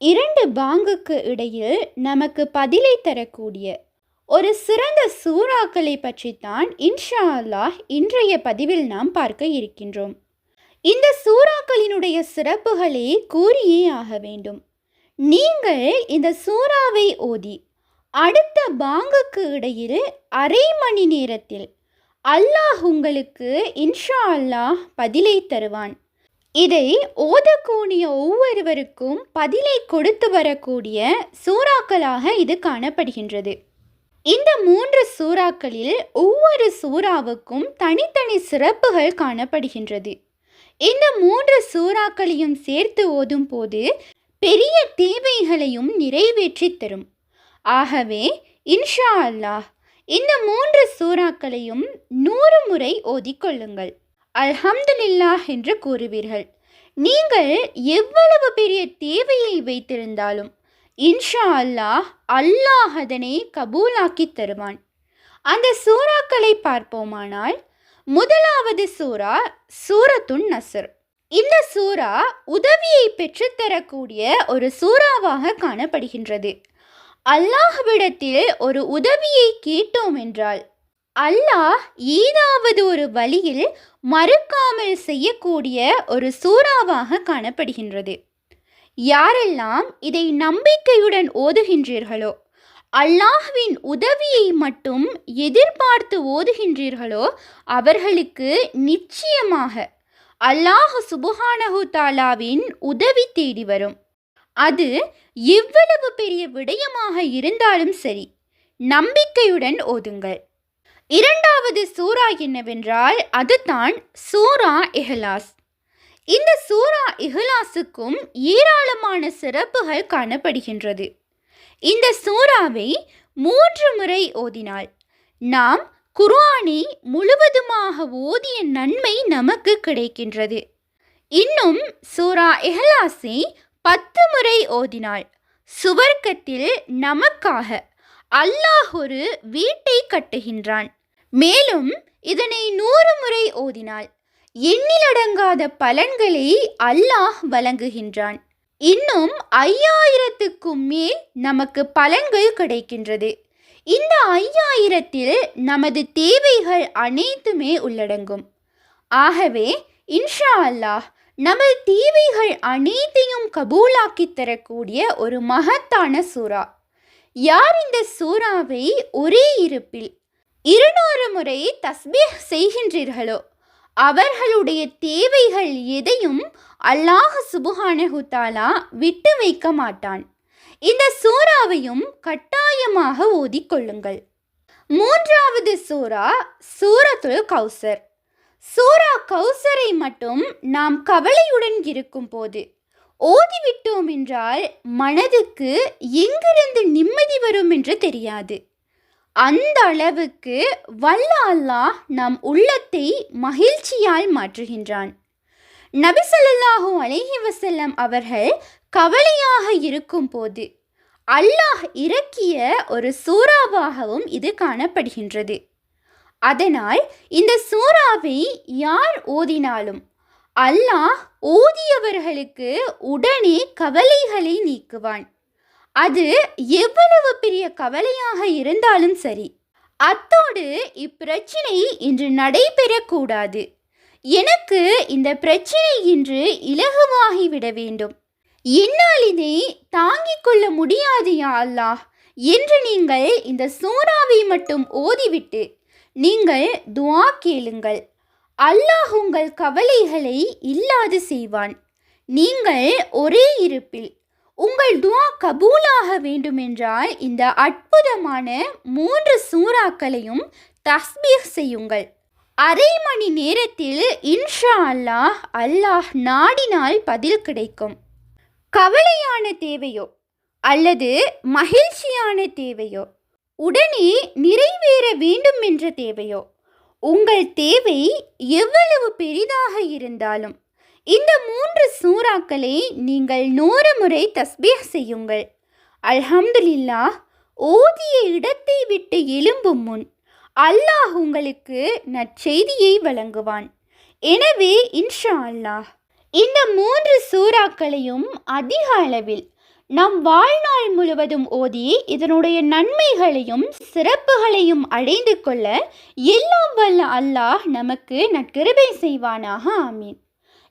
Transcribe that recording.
இரண்டு பாங்குக்கு இடையில் நமக்கு பதிலை தரக்கூடிய ஒரு சிறந்த சூறாக்களை பற்றித்தான் இன்ஷா அல்லாஹ் இன்றைய பதிவில் நாம் பார்க்க இருக்கின்றோம். இந்த சூறாக்களினுடைய சிறப்புகளை கூறியே ஆக வேண்டும். நீங்கள் இந்த சூறாவை ஓதி அடுத்த பாங்குக்கு இடையில் அரை மணி நேரத்தில் அல்லாஹ் உங்களுக்கு இன்ஷா அல்லாஹ் பதிலை தருவான். இதை ஓதக்கூடிய ஒவ்வொருவருக்கும் பதிலை கொடுத்து வரக்கூடிய சூறாக்களாக இது காணப்படுகின்றது. இந்த மூன்று சூறாக்களில் ஒவ்வொரு சூறாவுக்கும் தனித்தனி சிறப்புகள் காணப்படுகின்றது. இந்த மூன்று சூறாக்களையும் சேர்த்து ஓதும் போது பெரிய தேவைகளையும் நிறைவேற்றி தரும். ஆகவே இன்ஷா அல்லாஹ் இந்த மூன்று சூறாக்களையும் நூறு முறை ஓதிக்கொள்ளுங்கள் அல்ஹம்துலில்லாஹ் என்று கூறுவீர்கள். நீங்கள் எவ்வளவு பெரிய தேவையை வைத்திருந்தாலும் இன்ஷா அல்லாஹ் அல்லாஹ் அதனை கபூலாக்கி தருவான். அந்த சூறாக்களை பார்ப்போமானால் முதலாவது சூறா சூரத்துன் நசர் இந்த சூறா உதவியை பெற்றுத்தரக்கூடிய ஒரு சூறாவாக காணப்படுகின்றது. அல்லாஹ்விடத்தில் ஒரு உதவியை கேட்டோம் என்றால் அல்லாஹ் ஏதாவது ஒரு வழியில் மறுக்காமல் செய்யக்கூடிய ஒரு சூறாவாக காணப்படுகின்றது. யாரெல்லாம் இதை நம்பிக்கையுடன் ஓதுகின்றீர்களோ அல்லாஹ்வின் உதவியை மட்டும் எதிர்பார்த்து ஓதுகின்றீர்களோ அவர்களுக்கு நிச்சயமாக அல்லாஹ் சுபுஹானஹு தாலாவின் உதவி தேடி வரும். அது எவ்வளவு பெரிய விடயமாக இருந்தாலும் சரி நம்பிக்கையுடன் ஓதுங்கள். இரண்டாவது சூறா என்னவென்றால் அதுதான் சூரா இஹ்லாஸ். இந்த சூரா இஹ்லாஸுக்கும் ஏராளமான சிறப்புகள் காணப்படுகின்றது. இந்த சூறாவை மூன்று முறை ஓதினால் நாம் குர்ஆனை முழுவதுமாக ஓதிய நன்மை நமக்கு கிடைக்கின்றது. இன்னும் சூரா இஹ்லாஸை பத்து முறை ஓதினால் சுவர்க்கத்தில் நமக்காக அல்லாஹ் ஒரு வீட்டை கட்டுகின்றான். மேலும் இதனை நூறு முறை ஓதினால் எண்ணிலடங்காத பலன்களை அல்லாஹ் வழங்குகின்றான். இன்னும் ஐயாயிரத்துக்கும் மேல் நமக்கு பலன்கள் கிடைக்கின்றது. இந்த ஐயாயிரத்தில் நமது தேவைகள் அனைத்துமே உள்ளடங்கும். ஆகவே இன்ஷா அல்லாஹ் நமது தேவைகள் அனைத்தையும் கபூலாக்கி தரக்கூடிய ஒரு மகத்தான சூறா. யார் இந்த சூறாவை ஒரே இருப்பில் இருநூறு முறை தஸ்பீஹ் செய்கின்றீர்களோ அவர்களுடைய தேவைகள் எதையும் அல்லாஹ் சுபுகானஹுத்தாலா விட்டு வைக்க மாட்டான். இந்த சூறாவையும் கட்டாயமாக ஓதிக்கொள்ளுங்கள் மூன்றாவது சூறா சூரத்துல் கௌசர். சூரா கௌசரை மட்டும் நாம் கவலையுடன் இருக்கும் போது ஓதிவிட்டோம் என்றால் மனதுக்கு எங்கிருந்து நிம்மதி வரும் என்று தெரியாது. அந்த அளவுக்கு வல்ல அல்லாஹ் நம் உள்ளத்தை மகிழ்ச்சியால் மாற்றுகின்றான். நபிசல்லாஹூ அலைஹி வசல்லம் அவர்கள் கவலையாக இருக்கும் போது அல்லாஹ் இறக்கிய ஒரு சூறாவாகவும் இது காணப்படுகின்றது. அதனால் இந்த சூறாவை யார் ஓதினாலும் அல்லாஹ் ஓதியவர்களுக்கு உடனே கவலைகளை நீக்குவான். அது எவ்வளவு பெரிய கவலையாக இருந்தாலும் சரி. அத்தோடு இப்பிரச்சனை இன்று நடைபெறக்கூடாது. எனக்கு இந்த பிரச்சனை இன்று இலகுவாகிவிட வேண்டும். என்னால் இதை தாங்கிக் கொள்ள முடியாது யா அல்லாஹ். என்று நீங்கள் இந்த சூறாவை மட்டும் ஓதிவிட்டு நீங்கள் துவா கேளுங்கள். அல்லாஹ் உங்கள் கவலைகளை இல்லாது செய்வான். நீங்கள் ஒரே இருப்பில் உங்கள் துவா கபூலாக வேண்டுமென்றால் இந்த அற்புதமான மூன்று சூறாக்களையும் தஸ்பீஹ் செய்யுங்கள். அரை மணி நேரத்தில் இன்ஷா அல்லாஹ் அல்லாஹ் நாடினால் பதில் கிடைக்கும். கவலையான தேவையோ அல்லது மகிழ்ச்சியான தேவையோ உடனே நிறைவேற வேண்டும் என்ற தேவையோ உங்கள் தேவை எவ்வளவு பெரிதாக இருந்தாலும் இந்த மூன்று சூறாக்களை நீங்கள் நூறு முறை தஸ்பீஹ் செய்யுங்கள். அல்ஹம்துலில்லா ஓதிய இடத்தை விட்டு எழும்பும் முன் அல்லாஹ் உங்களுக்கு நற்செய்தியை வழங்குவான். எனவே இன்ஷா அல்லாஹ் இந்த மூன்று சூறாக்களையும் அதிக அளவில் நம் வாழ்நாள் முழுவதும் ஓதி இதனுடைய நன்மைகளையும் சிறப்புகளையும் அடைந்து கொள்ள எல்லாம் வல்ல அல்லாஹ் நமக்கு நற்கிருபை செய்வானாக. ஆமீன்.